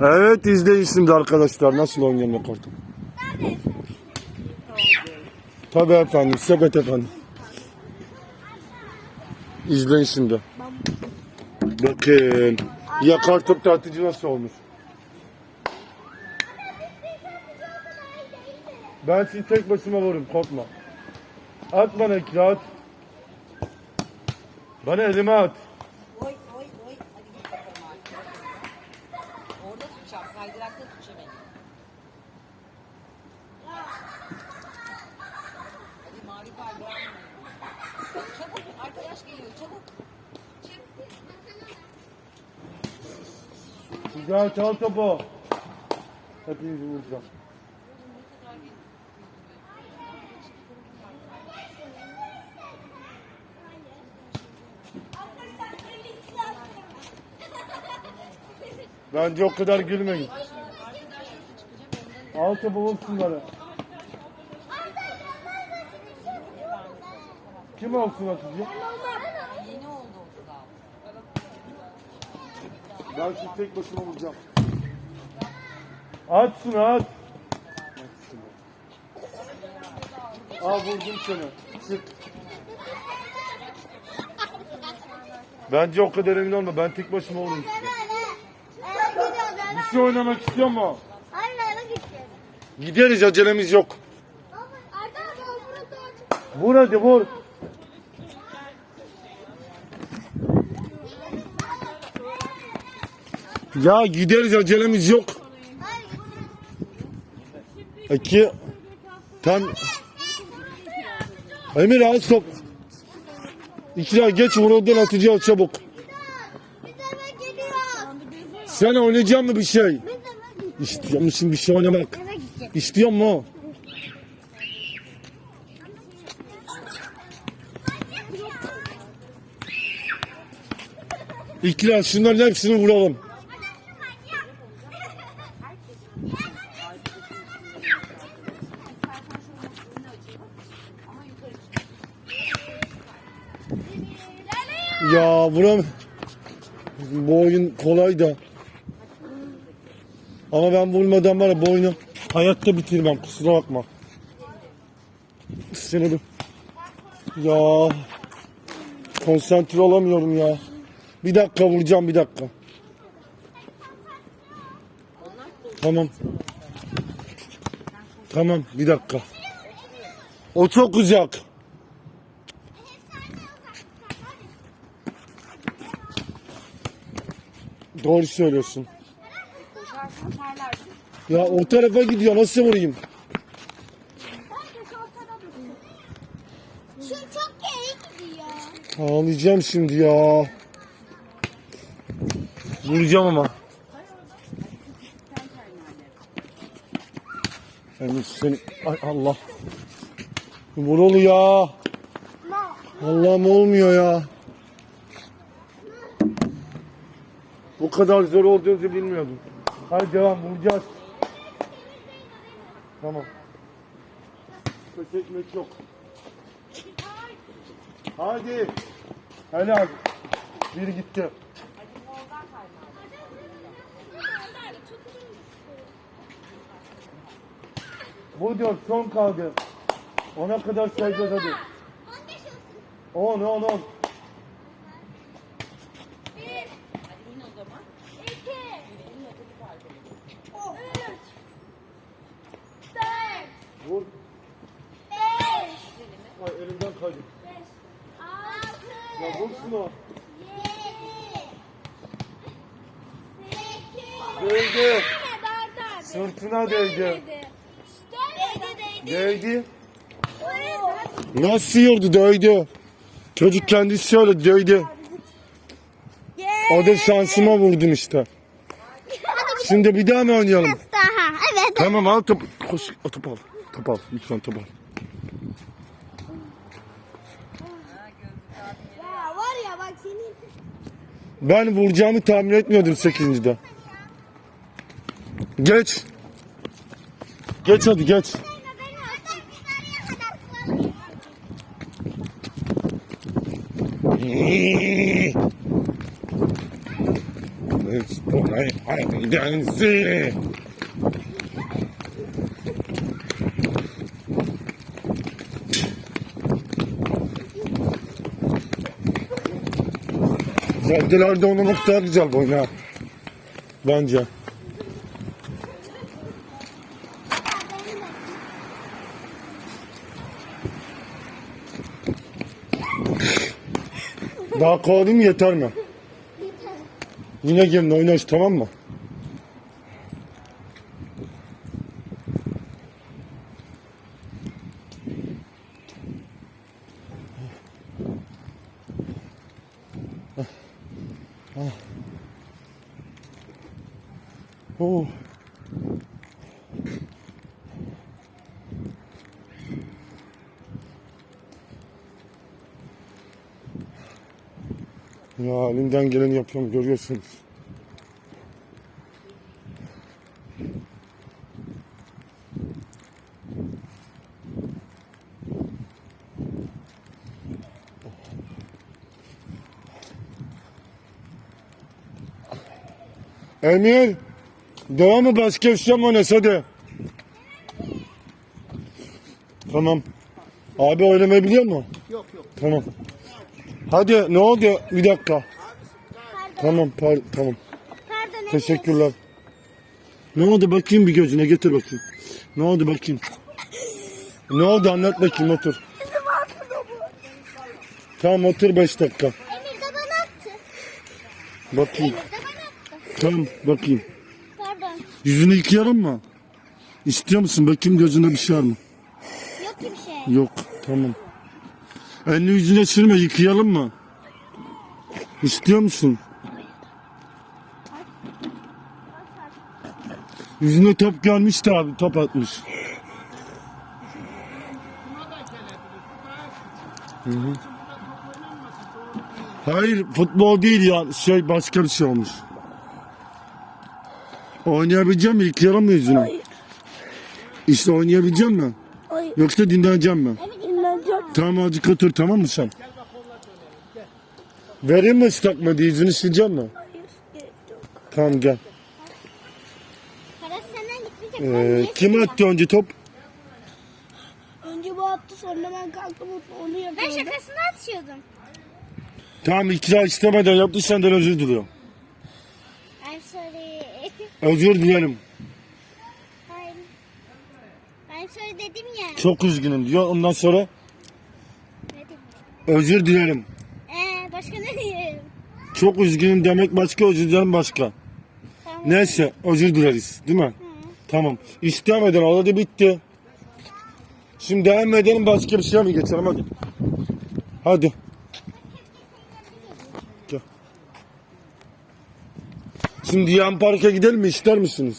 Evet izleyin şimdi arkadaşlar nasıl oynanıyor kartı. Tabii efendim sepet efendim. İzleyin şimdi. Bakın. Ya kartop tartıcı nasıl olmuş? Ben şimdi tek başıma varım korkma. At bana kağıt. Bana elime at. Kaydırakta tutacağım beni. Hadi mavi kaydırak. Çabuk arkadaş geliyor çabuk. Güzel çal topu. Hepinizi vuracağım. Bence o kadar gülmeyin. Al topu vur şunları. Kim olsun atıcı? Yeni oldu. Ben şimdi tek başıma vuracağım. At şunu at. Al vurdum seni. Çık. Bence o kadar emin olma. Ben tek başıma vururum. Bir şey oynamak istiyor mu? Gideriz acelemiz yok. Vur hadi vur. Ya gideriz acelemiz yok. İki. Tam. Emir al top. İki daha geç vuruldan atacağız çabuk. Sen oynayacak mı bir şey? İstiyor musun bir şey oynamak? İstiyor mu? İkra şunların hepsini vuralım. Ya vuram. Bu oyun kolay da. Ama ben vurmadan var ya hayatta bitirmem kusura bakma. Seni. Ya konsantre olamıyorum ya. Bir dakika vuracağım bir dakika. Tamam. Tamam bir dakika. O çok uzak. Doğru söylüyorsun. Ya o tarafa gidiyor nasıl vurayım? Şu çok iyi gidiyor. Ağlayacağım şimdi ya. Vuracağım ama. Yani seni... Ay Allah. Vur onu ya. Allah'ım olmuyor ya. Bu kadar zor olduğunu bilmiyordum. Hadi devam vuracağız. Tamam. Pes etmek yok. Hadi. Helal. Bir gitti. Bu diyor son kaldı. Ona kadar sayacağız hadi. 10 10 10. Hadi in o zaman. Vur. Ay elimden kaydı. Ya vur şunu. Değdi. Sırtına değdi. Değdi. Nasıl yurdu değdi. Çocuk kendisi söyledi değdi. O da şansıma vurdun işte. Şimdi bir daha mı oynayalım? Daha evet. Tamam al top. Koş o top al. Top al. Lütfen top al. Ya var ya bak senin. Ben vuracağımı tahmin etmiyordum 8.de. Geç. Geç hadi geç. Spora haydensi. Caddelerde oynamak daha güzel bu oyun ha. Bence. Daha kovalayayım yeter mi? Yine gelin oynarız tamam mı? Oh. Ya elimden geleni yapıyorum görüyorsunuz. Emir, devam mı başka bir şey mi oynas hadi. Tamam. Abi oynamayı biliyor mu? Yok yok. Tamam. Hadi ne oldu? Bir dakika. Pardon. Tamam, par- tamam. Pardon. Teşekkürler. Ne oldu bakayım bir gözüne getir bakayım. Ne oldu bakayım. Ne oldu anlat bakayım otur. Tamam otur 5 dakika. Emir de bana attı. Bakayım. Emir de bana attı. Tamam bakayım. Pardon. Yüzünü yıkayalım mı? İstiyor musun? Bakayım gözünde bir şey var mı? Yok bir şey. Yok. Tamam. Elini yüzüne sürme yıkayalım mı? İstiyor musun? Yüzüne top gelmiş de abi top atmış. Hı hı. Hayır futbol değil ya şey başka bir şey olmuş. Oynayabileceğim mi? Yıkayalım mı yüzünü? İşte oynayabileceğim mi? Hayır. Yoksa dinleneceğim mi? Dinleneceğim. Tamam azıcık otur tamam mı sen? Vereyim mi ıslak mı diye yüzünü sileceğim mi? Hayır. Gerek yok. Tamam gel. Parası senden gitmeyecek. Ben Ee, kim attı önce top? Önce bu attı sonra ben kalktım onu yapıyordum. Ben şakasını atıyordum. Tamam ikna istemeden yaptı senden özür diliyorum. Özür dilerim. Hayır. I'm sorry dedim ya. Çok üzgünüm diyor. Ondan sonra Ne dedim? özür dilerim. Ee, başka ne diyeyim? Çok üzgünüm demek başka özür dilerim başka. Tamam. Neyse özür dileriz değil mi? Tamam. İstemeden oldu bitti. Şimdi devam edelim başka bir şeye mi geçelim hadi. Hadi. Şimdi yan parka gidelim mi ister misiniz?